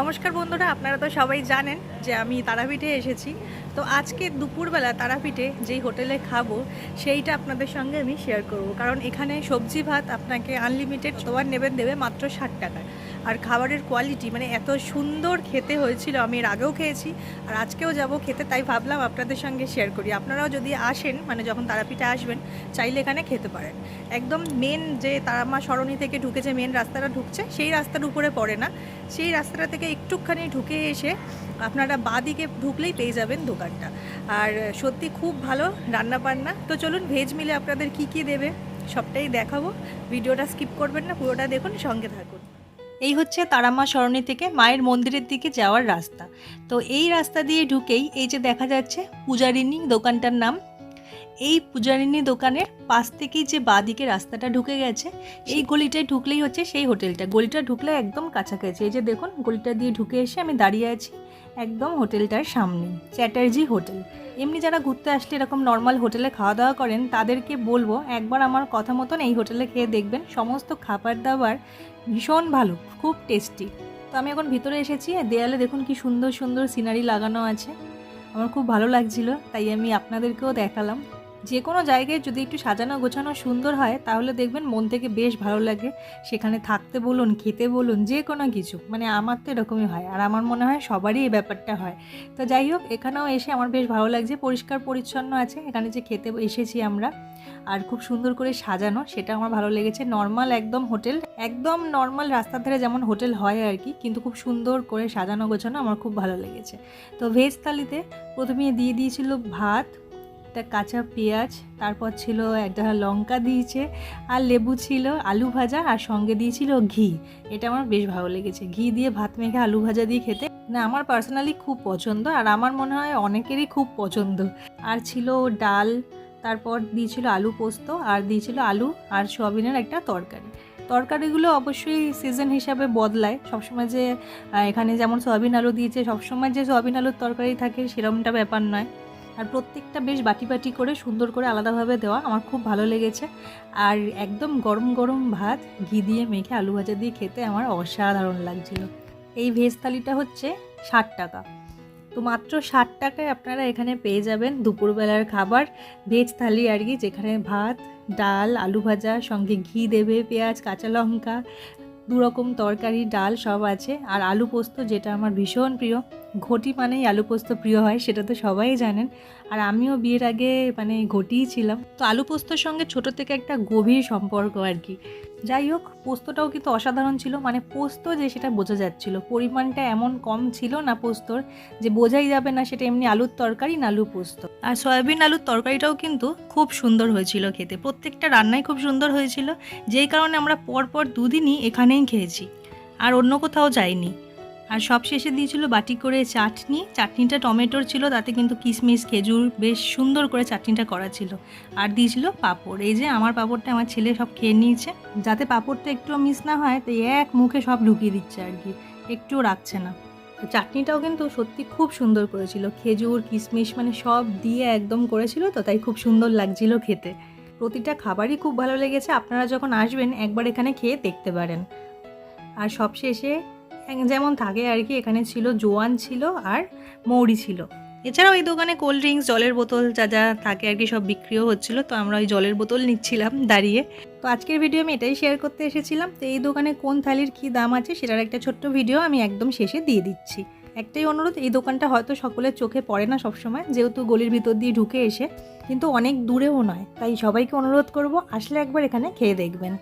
নমস্কার বন্ধুরা, আপনারা তো সবাই জানেন যে আমি তারাপীঠে এসেছি। তো আজকে দুপুরবেলা তারাপীঠে যেই হোটেলে খাব, সেইটা আপনাদের সঙ্গে আমি শেয়ার করব। কারণ এখানে সবজি ভাত আপনাকে আনলিমিটেড তোমার নেবেন, দেবে মাত্র ষাট টাকায়। আর খাবারের কোয়ালিটি মানে এত সুন্দর খেতে হয়েছিল, আমি এর আগেও খেয়েছি আর আজকেও যাব খেতে, তাই ভাবলাম আপনাদের সঙ্গে শেয়ার করি। আপনারাও যদি আসেন মানে যখন তারাপীঠে আসবেন, চাইলে এখানে খেতে পারেন। একদম মেন যে তারামা সরণি থেকে ঢুকে যে মেন রাস্তাটা ঢুকছে, সেই রাস্তার উপরে পড়ে না। সেই রাস্তাটা থেকে একটুখানি ঢুকে এসে আপনারা বাদিকে ঢুকলেই পেয়ে যাবেন দোকানটা। আর সত্যি খুব ভালো রান্না বান্না তো চলুন ভেজ মিলে আপনাদের কি কি দেবে, সবটাই দেখাবো। ভিডিওটা স্কিপ করবেন না, পুরোটা দেখুন, সঙ্গে থাকুন। এই হচ্ছে তারামা সরণি থেকে মায়ের মন্দিরের দিকে যাওয়ার রাস্তা। তো এই রাস্তা দিয়ে ঢুকেই এই যে দেখা যাচ্ছে পূজারিনী দোকানটার নাম। এই পূজারিনী দোকানের পাশ থেকেই যে বাঁদিকে রাস্তাটা ঢুকে গেছে, এই গলিটায় ঢুকলেই হচ্ছে সেই হোটেলটা। গলিটা ঢুকলে একদম কাছাকাছি। এই যে দেখুন, গলিটা দিয়ে ঢুকে এসে আমি দাঁড়িয়ে আছি একদম হোটেলটার সামনে চ্যাটার্জি হোটেল। এমনি যারা ঘুরতে আসলে এরকম নর্মাল হোটেলে খাওয়া দাওয়া করেন, তাদেরকে বলব, একবার আমার কথা মতন এই হোটেলে খেয়ে দেখবেন, সমস্ত খাবার দাবার ভীষণ ভালো, খুব টেস্টি তো আমি এখন ভিতরে এসেছি, দেয়ালে দেখুন কি সুন্দর সুন্দর সিনারি লাগানো আছে। আমার খুব ভালো লাগছিল, তাই আমি আপনাদেরকেও দেখালাম। যে কোনো জায়গায় যদি একটু সাজানো গোছানো সুন্দর হয়, তাহলে দেখবেন মন থেকে বেশ ভালো লাগে। সেখানে থাকতে বলুন, খেতে বলুন যে কোনো কিছু। মানে আমার তো এরকমই হয়। আর আমার মনে হয় সবারই এই ব্যাপারটা হয়। তো যাই হোক, এখানেও এসে আমার বেশ ভালো লাগছে। পরিষ্কার পরিচ্ছন্ন আছে। এখানে যে খেতে এসেছি আমরা। আর খুব সুন্দর করে সাজানো, সেটা আমার ভালো লেগেছে। নর্মাল একদম হোটেল, একদম নর্মাল রাস্তার ধারে যেমন হোটেল হয় আর কি, কিন্তু খুব সুন্দর করে সাজানো গোছানো আমার খুব ভালো লেগেছে। তো ভেজ থালিতে প্রথমে দিয়ে দিয়েছিল ভাত একটা কাঁচা পেঁয়াজ, তারপর ছিল একটা লঙ্কা দিয়েছে, আর লেবু ছিল আলু ভাজা, আর সঙ্গে দিয়েছিল ঘি। এটা আমার বেশ ভালো লেগেছে। ঘি দিয়ে ভাত মেখে আলু ভাজা দিয়ে খেতে না আমার পার্সোনালি খুব পছন্দ, আর আমার মনে হয় অনেকেরই খুব পছন্দ। আর ছিল ডাল, তারপর দিয়েছিল আলু পোস্ত, আর দিয়েছিল আলু, আর সোয়াবিনের একটা তরকারি। তরকারিগুলো অবশ্যই সিজন হিসাবে বদলায়। সবসময় যে এখানে যেমন সয়াবিন আলু দিয়েছে, সবসময় যে সয়াবিন আলুর তরকারি থাকে সেরকমটা ব্যাপার নয়। আর প্রত্যেকটা বেশ বাটি বাটি করে সুন্দর করে আলাদাভাবে দেওয়া আমার খুব ভালো লেগেছে। আর একদম গরম গরম ভাত, ঘি দিয়ে মেখে আলু ভাজা দিয়ে খেতে আমার অসাধারণ লাগছিল। এই ভেজ থালিটা হচ্ছে ষাট টাকা। তো মাত্র ষাট টাকায় আপনারা এখানে পেয়ে যাবেন দুপুরবেলার খাবার, ভেজ থালি আর কি, যেখানে ভাত, ডাল, আলু ভাজা, সঙ্গে ঘি দেবে, পেঁয়াজ, কাঁচা লঙ্কা দু রকম তরকারি, ডাল সব আছে। আর আলু পোস্ত, যেটা আমার ভীষণ প্রিয় ঘটি মানেই আলু পোস্ত প্রিয় হয়, সেটা তো সবাই জানেন। আর আমিও বিয়ের আগে মানে ঘটিই ছিলাম। তো আলু পোস্তর সঙ্গে ছোট থেকে একটা গভীর সম্পর্ক আর কি। যাই হোক, পোস্তটাও কিন্তু অসাধারণ ছিল। মানে পোস্ত যে সেটা বোঝা যাচ্ছিল। পরিমাণটা এমন কম ছিল না পোস্তর, যে বোঝাই যাবে না সেটা এমনি আলুর তরকারি না আলু পোস্ত। আর সয়াবিন আলুর তরকারিটাও কিন্তু খুব সুন্দর হয়েছিল খেতে। প্রত্যেকটা রান্নাই খুব সুন্দর হয়েছিল। যেই কারণে আমরা পরপর দুদিনই এখানেই খেয়েছি। আর অন্য কোথাও যাইনি। আর সব শেষে দিয়েছিল বাটি করে চাটনি। চাটনিটা টমেটোর ছিল, তাতে কিন্তু কিশমিশ, খেজুর, বেশ সুন্দর করে চাটনিটা করা ছিল। আর দিয়েছিল পাঁপড়। এই যে আমার পাঁপড়টা আমার ছেলে সব খেয়ে নিয়েছে। যাতে পাঁপড়টা একটু মিস না হয় তো এক মুখে সব ঢুকিয়ে দিচ্ছে আর কি। একটুও রাখছে না। চাটনিটাও কিন্তু সত্যি খুব সুন্দর করেছিল। খেজুর, কিশমিশ মানে সব দিয়ে একদম করেছিল তো, তাই খুব সুন্দর লাগছিল খেতে। প্রতিটা খাবারই খুব ভালো লেগেছে। আপনারা যখন আসবেন, একবার এখানে খেয়ে দেখতে পারেন। আর সবশেষে যেমন থাকে আর কি, এখানে ছিল জোয়ান ছিল আর মৌরি ছিল। এছাড়াও এই দোকানে কোল্ড ড্রিঙ্কস জলের বোতল যা যা থাকে আর কি সব বিক্রিও হচ্ছিল, তো আমরা ওই জলের বোতল নিচ্ছিলাম দাঁড়িয়ে। তো আজকের ভিডিও আমি এটাই শেয়ার করতে এসেছিলাম। তো এই দোকানে কোন থালির কী দাম আছে সেটার একটা ছোট্ট ভিডিও আমি একদম শেষে দিয়ে দিচ্ছি। একটাই অনুরোধ, এই দোকানটা হয়তো সকলের চোখে পড়ে না সবসময়, যেহেতু গলির ভিতর দিয়ে ঢুকে এসে, কিন্তু অনেক দূরেও নয়। তাই সবাইকে অনুরোধ করব, আসলে একবার এখানে খেয়ে দেখবেন।